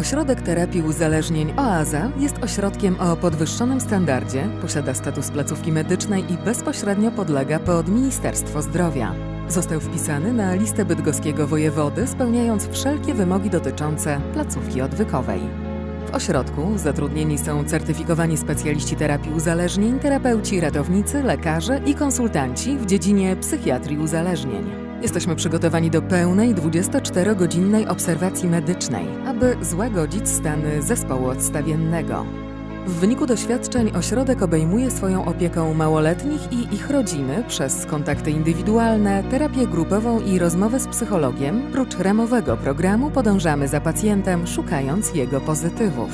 Ośrodek Terapii Uzależnień OAZA jest ośrodkiem o podwyższonym standardzie, posiada status placówki medycznej i bezpośrednio podlega pod Ministerstwo Zdrowia. Został wpisany na listę bydgoskiego wojewody, spełniając wszelkie wymogi dotyczące placówki odwykowej. W ośrodku zatrudnieni są certyfikowani specjaliści terapii uzależnień, terapeuci, ratownicy, lekarze i konsultanci w dziedzinie psychiatrii uzależnień. Jesteśmy przygotowani do pełnej 24-godzinnej obserwacji medycznej, aby złagodzić stany zespołu odstawiennego. W wyniku doświadczeń ośrodek obejmuje swoją opieką małoletnich i ich rodziny przez kontakty indywidualne, terapię grupową i rozmowę z psychologiem. Prócz ramowego programu podążamy za pacjentem, szukając jego pozytywów.